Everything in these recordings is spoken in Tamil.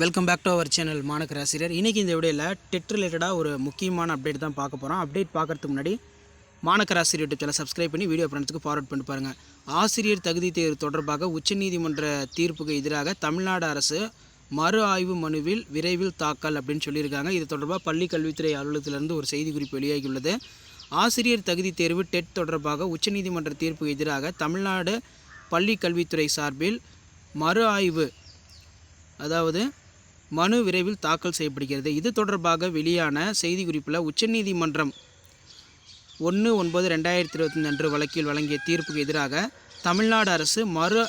Welcome back to our channel Manakkarasiriyar இன்றைக்கி இந்த விடையில் டெட் ரிலேட்டடாக ஒரு முக்கியமான அப்டேட் தான் பார்க்க போகிறோம் அப்டேட் பார்க்குறதுக்கு முன்னாடி மாணக்கராசிரியர் யூடியூப் சேனல் சப்ஸ்கிரைப் பண்ணி வீடியோ ஃப்ரெண்ட்ஸுக்கு ஃபார்வர்ட் பண்ணி பாருங்கள் ஆசிரியர் தகுதி தேர்வு தொடர்பாக உச்சநீதிமன்ற தீர்ப்புக்கு எதிராக தமிழ்நாடு அரசு மறு ஆய்வு மனுவில் விரைவில் தாக்கல் அப்படின்னு சொல்லியிருக்காங்க. இது தொடர்பாக பள்ளி கல்வித்துறை அலுவலகத்திலிருந்து ஒரு செய்தி குறிப்பு வெளியாகியுள்ளது. ஆசிரியர் தகுதி தேர்வு டெட் தொடர்பாக உச்சநீதிமன்ற தீர்ப்புக்கு எதிராக தமிழ்நாடு பள்ளி கல்வித்துறை சார்பில் மறு ஆய்வு அதாவது மனு விரைவில் தாக்கல் செய்யப்படுகிறது. இது தொடர்பாக வெளியான செய்திக்குறிப்பில் உச்சநீதிமன்றம் ஒன்று ஒன்பது ரெண்டாயிரத்தி இருபத்தி அன்று வழக்கில் வழங்கிய தீர்ப்புக்கு எதிராக தமிழ்நாடு அரசு மறு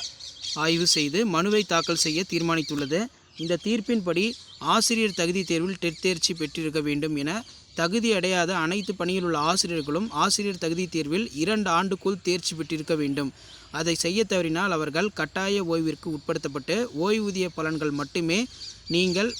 ஆய்வு செய்து மனுவை தாக்கல் செய்ய தீர்மானித்துள்ளது. இந்த தீர்ப்பின்படி ஆசிரியர் தகுதி தேர்வில் டெட் தேர்ச்சி பெற்றிருக்க வேண்டும் என தகுதி அடையாத அனைத்து பணியில் உள்ள ஆசிரியர்களும் ஆசிரியர் தகுதி தேர்வில் இரண்டு ஆண்டுக்குள் தேர்ச்சி பெற்றிருக்க வேண்டும். அதை செய்ய தவறினால் அவர்கள் கட்டாய ஓய்விற்கு உட்படுத்தப்பட்டு ஓய்வூதிய பலன்கள் மட்டுமே நீங்கள்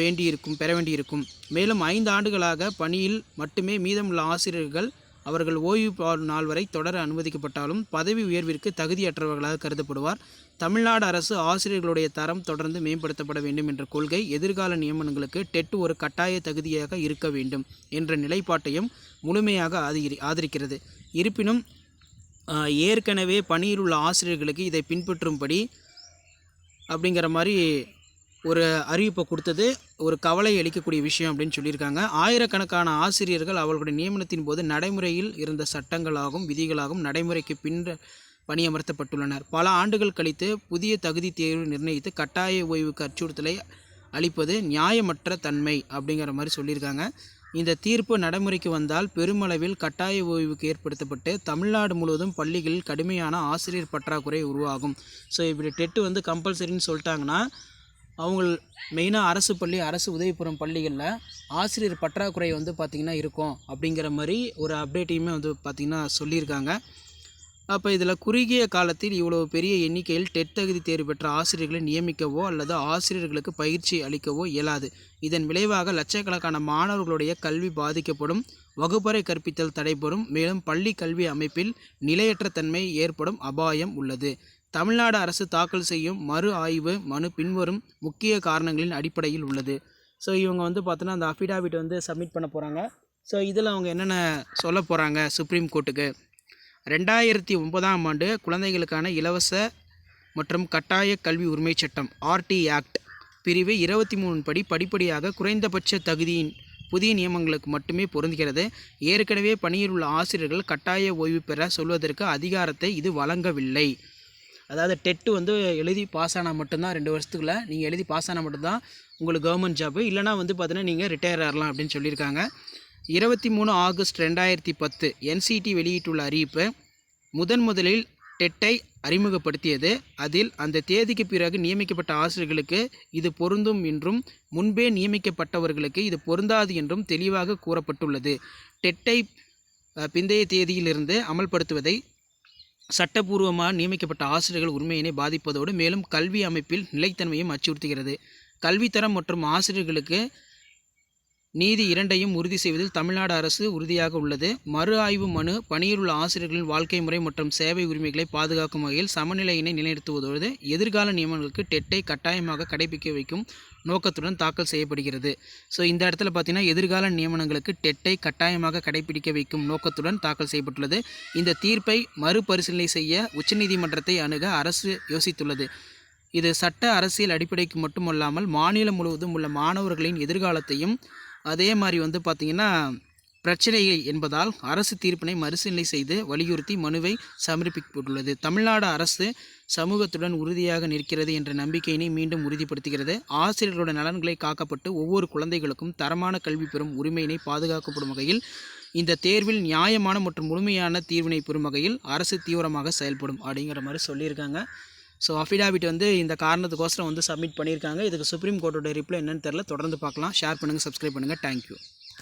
வேண்டியிருக்கும் பெற வேண்டியிருக்கும். மேலும் ஐந்து ஆண்டுகளாக பணியில் மட்டுமே மீதமுள்ள ஆசிரியர்கள் அவர்கள் ஓய்வு நாள் வரை தொடர அனுமதிக்கப்பட்டாலும் பதவி உயர்விற்கு தகுதியற்றவர்களாக கருதப்படுவார். தமிழ்நாடு அரசு ஆசிரியர்களுடைய தரம் தொடர்ந்து மேம்படுத்தப்பட வேண்டும் என்ற கொள்கை எதிர்கால நியமனங்களுக்கு டெட் ஒரு கட்டாய தகுதியாக இருக்க வேண்டும் என்ற நிலைப்பாட்டையும் முழுமையாக ஆதரி ஆதரிக்கிறது. இருப்பினும் ஏற்கனவே பணியில் உள்ள ஆசிரியர்களுக்கு இதை பின்பற்றும்படி அப்படிங்கிற மாதிரி ஒரு அறிவிப்பை கொடுத்தது ஒரு கவலை அளிக்கக்கூடிய விஷயம் அப்படின்னு சொல்லியிருக்காங்க. ஆயிரக்கணக்கான ஆசிரியர்கள் அவர்களுடைய நியமனத்தின் போது நடைமுறையில் இருந்த சட்டங்களாகவும் விதிகளாகவும் நடைமுறைக்கு பின் பணியமர்த்தப்பட்டுள்ளனர். பல ஆண்டுகள் கழித்து புதிய தகுதி தேர்வு நிர்ணயித்து கட்டாய ஓய்வுக்கு அச்சுறுத்தலை அளிப்பது நியாயமற்ற தன்மை அப்படிங்கிற மாதிரி சொல்லியிருக்காங்க. இந்த தீர்ப்பு நடைமுறைக்கு வந்தால் பெருமளவில் கட்டாய ஓய்வுக்கு ஏற்படுத்தப்பட்டு தமிழ்நாடு முழுவதும் பள்ளிகளில் கடுமையான ஆசிரியர் பற்றாக்குறை உருவாகும். ஸோ இப்படி டெட்டு வந்து கம்பல்சரின்னு சொல்லிட்டாங்கன்னா அவங்க மெயினாக அரசு பள்ளி அரசு உதவிபுறம் பள்ளிகளில் ஆசிரியர் பற்றாக்குறை வந்து பார்த்திங்கன்னா இருக்கும். அப்படிங்கிற மாதிரி ஒரு அப்டேட்டையுமே வந்து பார்த்திங்கன்னா சொல்லியிருக்காங்க. அப்போ இதில் குறுகிய காலத்தில் இவ்வளவு பெரிய எண்ணிக்கையில் டெட் தகுதி தேர்வு பெற்ற ஆசிரியர்களை நியமிக்கவோ அல்லது ஆசிரியர்களுக்கு பயிற்சி அளிக்கவோ இயலாது. இதன் விளைவாக லட்சக்கணக்கான மாணவர்களுடைய கல்வி பாதிக்கப்படும் வகுப்பறை கற்பித்தல் தடைபெறும் மேலும் பள்ளி கல்வி அமைப்பில் நிலையற்ற தன்மை ஏற்படும் அபாயம் உள்ளது. தமிழ்நாடு அரசு தாக்கல் செய்யும் மறு ஆய்வு மனு பின்வரும் முக்கிய காரணங்களின் அடிப்படையில் உள்ளது. ஸோ இவங்க வந்து பார்த்தோன்னா அந்த அஃபிடாவிட் வந்து சப்மிட் பண்ண போகிறாங்க ஸோ இதில் அவங்க என்னென்ன சொல்ல போகிறாங்க சுப்ரீம் கோர்ட்டுக்கு ரெண்டாயிரத்தி ஒன்பதாம் ஆண்டு குழந்தைகளுக்கான இலவச மற்றும் கட்டாய கல்வி உரிமைச் சட்டம் ஆர்டி ஆக்ட் பிரிவு இருபத்தி மூணு படி படிப்படியாக குறைந்தபட்ச தகுதியின் புதிய நியமங்களுக்கு மட்டுமே பொருந்துகிறது. ஏற்கனவே பணியில் உள்ள ஆசிரியர்கள் கட்டாய ஓய்வு பெற சொல்வதற்கு அதிகாரத்தை இது வழங்கவில்லை. அதாவது டெட்டு வந்து எழுதி பாஸ் ஆனால் மட்டும்தான் ரெண்டு வருஷத்துக்குள்ள நீங்கள் எழுதி பாஸ் ஆனால் மட்டும்தான் உங்களுக்கு கவர்மெண்ட் ஜாப்பு இல்லைனா வந்து பார்த்தீங்கன்னா நீங்கள் ரிட்டையர் ஆகலாம் அப்படின்னு சொல்லியிருக்காங்க. இருபத்தி மூணு ஆகஸ்ட் ரெண்டாயிரத்தி பத்து என்சிடி வெளியிட்டுள்ள அறிவிப்பு முதன் முதலில் டெட்டை அறிமுகப்படுத்தியது. அதில் அந்த தேதிக்கு பிறகு நியமிக்கப்பட்ட ஆசிரியர்களுக்கு இது பொருந்தும் என்றும் முன்பே நியமிக்கப்பட்டவர்களுக்கு இது பொருந்தாது என்றும் தெளிவாக கூறப்பட்டுள்ளது. டெட்டை பிந்தைய தேதியிலிருந்து அமல்படுத்துவதை சட்டபூர்வமாக நியமிக்கப்பட்ட ஆசிரியர்கள் உரிமையினை பாதிப்பதோடு மேலும் கல்வி அமைப்பில் நிலைத்தன்மையும் அச்சுறுத்துகிறது. கல்வித்தரம் மற்றும் ஆசிரியர்களுக்கு நீதி இரண்டையும் உறுதி செய்வதில் தமிழ்நாடு அரசு உறுதியாக உள்ளது. மறு ஆய்வு மனு பணியில் உள்ள ஆசிரியர்களின் வாழ்க்கை முறை மற்றும் சேவை உரிமைகளை பாதுகாக்கும் வகையில் சமநிலையினை நிலைநிறுத்துவதோடு எதிர்கால நியமனங்களுக்கு டெட்டை கட்டாயமாக கடைபிடிக்க வைக்கும் நோக்கத்துடன் தாக்கல் செய்யப்படுகிறது. ஸோ இந்த இடத்துல பார்த்தீங்கன்னா எதிர்கால நியமனங்களுக்கு டெட்டை கட்டாயமாக கடைபிடிக்க வைக்கும் நோக்கத்துடன் தாக்கல் செய்யப்பட்டுள்ளது. இந்த தீர்ப்பை மறுபரிசீலனை செய்ய உச்சநீதிமன்றத்தை அணுக அரசு யோசித்துள்ளது. இது சட்ட அரசியல் அடிப்படைக்கு மட்டுமல்லாமல் மாநிலம் முழுவதும் உள்ள மாணவர்களின் எதிர்காலத்தையும் அதே மாதிரி வந்து பார்த்திங்கன்னா பிரச்சனை என்பதால் அரசு தீர்ப்பினை மறுசீலனை செய்து வலியுறுத்தி மனுவை சமர்ப்பிக்கப்பட்டுள்ளது. தமிழ்நாடு அரசு சமூகத்துடன் உறுதியாக நிற்கிறது என்ற நம்பிக்கையினை மீண்டும் உறுதிப்படுத்துகிறது. ஆசிரியர்களோட நலன்களை காக்கப்பட்டு ஒவ்வொரு குழந்தைகளுக்கும் தரமான கல்வி பெறும் உரிமையினை பாதுகாக்கப்படும் வகையில் இந்த தேர்வில் நியாயமான மற்றும் முழுமையான தீர்வினை பெறும் வகையில் அரசு தீவிரமாக செயல்படும் அப்படிங்கிற மாதிரி சொல்லியிருக்காங்க. ஸோ அஃபிடாவிட் வந்து இந்த காரணத்துக்கோசரம் வந்து சப்மிட் பண்ணியிருக்காங்க. இதுக்கு சுப்ரீம் கோர்ட்டோட ரிப்ளை என்னன்னு தெரில தொடர்ந்து பார்க்கலாம். ஷேர் பண்ணுங்கள் சப்ஸ்கிரைப் பண்ணுங்கள் தேங்க்யூ